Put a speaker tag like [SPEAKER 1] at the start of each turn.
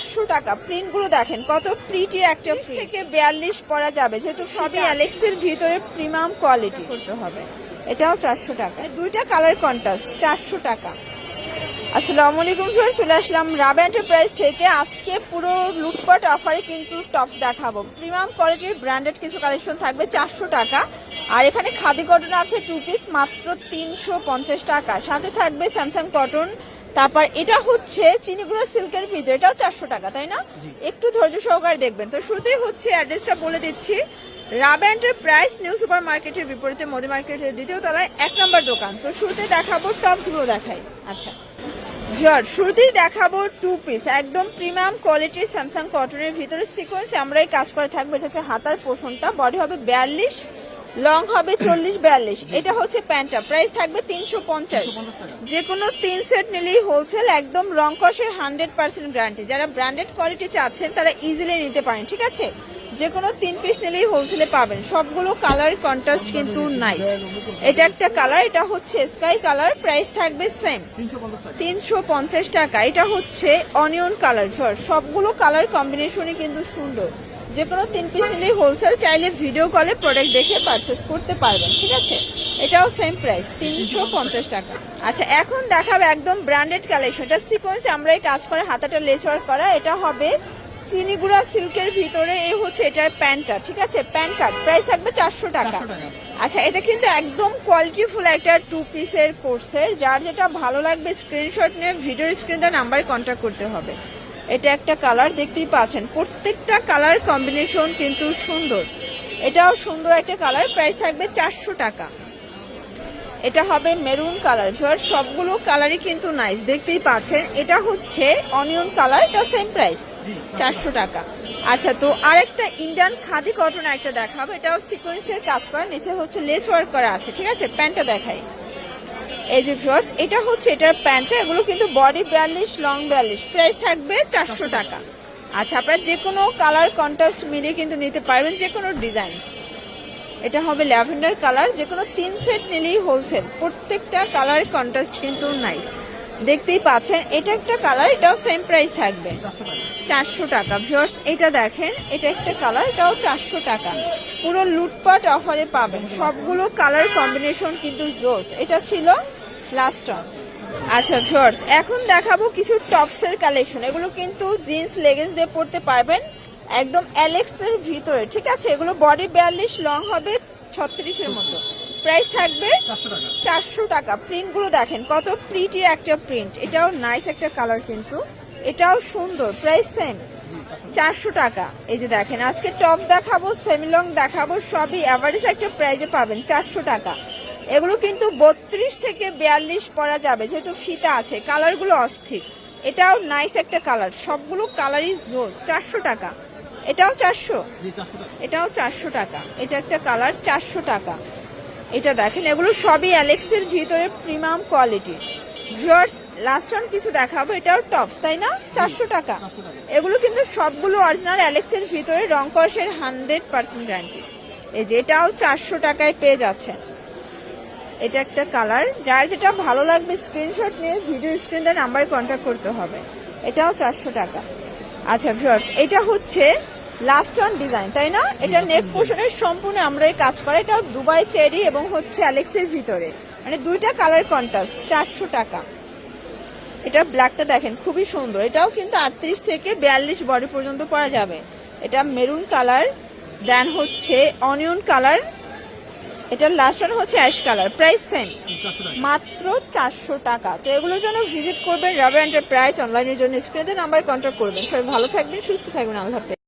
[SPEAKER 1] চারশো টাকা। প্রিন্টগুলো দেখেন কত প্রিটি একটা থেকে বিয়াল্লিশ পরা যাবে যেহেতু সবই অ্যালেক্সের ভিতরে প্রিমিয়াম কোয়ালিটি করতে হবে। এটাও চারশো টাকা। দুইটা কালার কন্ট্রাস্ট চারশো টাকা। আসসালামু আলাইকুম স্যার চলে আসলাম রাবা এন্টারপ্রাইজ থেকে। আজকে পুরো লুটপাট অফারে কিন্তু টপস দেখাবো। প্রিমিয়াম কোয়ালিটির ব্র্যান্ডেড কিছু কালেকশন থাকবে চারশো টাকা। আর এখানে খাদি কটন আছে টু পিস মাত্র তিনশো পঞ্চাশ টাকা। সাথে থাকবে স্যামসাং কটন তারপর এটা হচ্ছে চিনিগুড়া সিল্কের ভিতরে এটাও চারশো টাকা তাই না? একটু ধৈর্য সহকারে দেখবেন। তো শুরুতেই হচ্ছে অ্যাড্রেসটা বলে দিচ্ছি। রাবা প্রাইস নিউ সুপার মার্কেটের বিপরীতে মোদি মার্কেটের দ্বিতীয় তলায় এক নম্বর দোকান। তো শুরুতে দেখাবো টপসগুলো দেখাই। আচ্ছা। ভিউয়ার শুরুতেই দেখাবো টু পিস একদম প্রিমিয়াম কোয়ালিটির স্যামসাং কটনের ভিতরে সিকোয়েন্স আমরাই কাজ করে থাকবে। এটা হচ্ছে হাতার পোষণটা বডি হবে বিয়াল্লিশ লং হবে চল্লিশ বিয়াল্লিশ। এটা হচ্ছে প্যান্টটা। প্রাইস থাকবে তিনশো পঞ্চাশ। যে কোনো তিন সেট নিলেই হোলসেল একদম রং কষের হান্ড্রেড পার্সেন্ট গ্যারান্টি যারা ব্র্যান্ডেড কোয়ালিটি চাচ্ছেন তারা ইজিলি নিতে পারেন ঠিক আছে? যে কোনো তিন পিস নিলেই হোলসেলে পাবেন। সবগুলো কালার কন্ট্রাস্ট কিন্তু নাই এটা একটা কালার এটা হচ্ছে স্কাই কালার প্রাইস থাকবে সেম তিনশো পঞ্চাশ টাকা। এটা হচ্ছে অনিয়ন কালার সবগুলো কালার কম্বিনেশনই কিন্তু সুন্দর। যে কোনো তিন পিস নিলেই হোলসেল চাইলে ভিডিও কলে প্রোডাক্ট দেখে পারচেস করতে পারবেন ঠিক আছে? এটাও সেম প্রাইস তিনশো পঞ্চাশ টাকা। আচ্ছা এখন দেখাবে একদম ব্র্যান্ডেড কালেকশন এটা সিকোয়েন্স আমরা এই কাজ করে হাতাটা লেস ওয়ার্ক করা এটা হবে চিনিগুড়া সিল্কের ভিতরে এই হচ্ছে এটার প্যান্টটা ঠিক আছে? প্যান্ট কার্ড প্রাইস থাকবে চারশো টাকা। আচ্ছা এটা কিন্তু একদম কোয়ালিটিফুল একটা টু পিসের কোর্সের যার যেটা ভালো লাগবে স্ক্রিনশট নিয়ে ভিডিও স্ক্রিন নাম্বারে কন্ট্যাক্ট করতে হবে। এটা একটা কালার দেখতেই পাচ্ছেন। প্রত্যেকটা কালার কম্বিনেশন কিন্তু সুন্দর। এটাও সুন্দর একটা কালার, প্রাইস থাকবে চারশো টাকা। এটা হবে মেরুন কালার। সবগুলো কালারই কিন্তু নাইস দেখতেই পাচ্ছেন। এটা হচ্ছে অনিয়ন কালার, এটা সেম প্রাইস চারশো টাকা। আচ্ছা তো আরেকটা ইন্ডিয়ান খাদি কটন একটা দেখাবো। এটাও সিকোয়েন্সের কাজ করা, নিচে হচ্ছে লেস ওয়ার্ক করা আছে, ঠিক আছে? প্যান্টটা দেখাই। এই যে এটা হচ্ছে এটার প্যান্টটা, এগুলো কিন্তু বডি বিয়াল্লিশ, লং বিয়াল্লিশ। প্রাইস থাকবে চারশো টাকা। আচ্ছা আপনারা যে কোনো কালার কন্ট্রাস্ট মিলিয়ে কিন্তু নিতে পারবেন যে কোনো ডিজাইন। এটা হবে ল্যাভেন্ডার কালার যে কোনো তিন সেট নিলেই হোলসেল। প্রত্যেকটা কালার কন্ট্রাস্ট কিন্তু নাইস। দেখতেই পাচ্ছেন, এটা একটা কালার, এটাও সেম প্রাইস থাকবে। চারশো টাকা। ভিউয়ার্স, এটা দেখেন, এটা একটা কালার, এটাও চারশো টাকা। পুরো লুটপাট অফারে পাবেন। সবগুলো কালার কম্বিনেশন কিন্তু জোস। এটা ছিল লাস্ট অন আচ্ছা ভিউয়ার্স এখন দেখাবো কিছু টপসের কালেকশন এগুলো কিন্তু জিন্স লেগিংস দিয়ে পরতে পারবেন একদম অ্যালেক্সের ভিতরে, ঠিক আছে? এগুলো বডি বিয়াল্লিশ লং হবে ছত্রিশের মতো। প্রাইস থাকবে চারশো টাকা। প্রিন্টগুলো দেখেন, কত প্রিটি একটা প্রিন্ট এটাও নাইস একটা কালার কিন্তু। এটাও সুন্দর প্রাইস সেম চারশো টাকা। এই যে দেখেন, আজকে টপ দেখাবো সেমিলং দেখাবো, সবই অ্যাভারেজ একটা প্রাইজে পাবেন, চারশো টাকা। এগুলো কিন্তু বত্রিশ থেকে বিয়াল্লিশ পরা যাবে যেহেতু ফিতা আছে কালারগুলো অস্থির। এটাও নাইস একটা কালার সবগুলো কালারই জোর চারশো টাকা। এটাও চারশো? এটাও চারশো টাকা এটা একটা কালার চারশো টাকা। এটা দেখেন এগুলো সবই অ্যালেক্সের ভিতরে premium quality viewers last on কিছু দেখাবো এটাও টপস তাই না? চারশো টাকা। এগুলো কিন্তু সবগুলো অরিজিনাল অ্যালেক্সের ভিতরে রং কষের হান্ড্রেড পার্সেন্ট গ্যারান্টি এই যে এটাও চারশো টাকায় পেয়ে যাচ্ছেন এটা একটা কালার যার যেটা ভালো লাগবে স্ক্রিনশট নিয়ে ভিডিও স্ক্রিন দিয়ে নাম্বারে কন্ট্যাক্ট করতে হবে। এটাও চারশো টাকা। আচ্ছা ভিউয়ার্স এটা হচ্ছে লাস্ট অন ডিজাইন তাই না? এটা নেক পোর্শনের সম্পূর্ণ আমরা এই কাজ করা। এটা দুবাই চেরি এবং হচ্ছে অ্যালেক্সের ভিতরে। মানে দুইটা কালার কন্ট্রাস্ট চারশো টাকা। এটা ব্ল্যাকটা দেখেন খুবই সুন্দর। এটাও কিন্তু আটত্রিশ থেকে বিয়াল্লিশ বডি পর্যন্ত পরা যাবে। এটা মেরুন কালার দেন হচ্ছে অনিয়ন কালার এটা লাস্ট ওয়ান হচ্ছে অ্যাশ কালার প্রাইস সেম মাত্র চারশো টাকা। তো এগুলোর জন্য ভিজিট করবেন রাবার এন্টারপ্রাইজ অনলাইনের জন্য স্ক্রিনের নাম্বার কন্ট্যাক্ট করবেন। সবাই ভালো থাকবেন, সুস্থ থাকবেন, আল্লাহ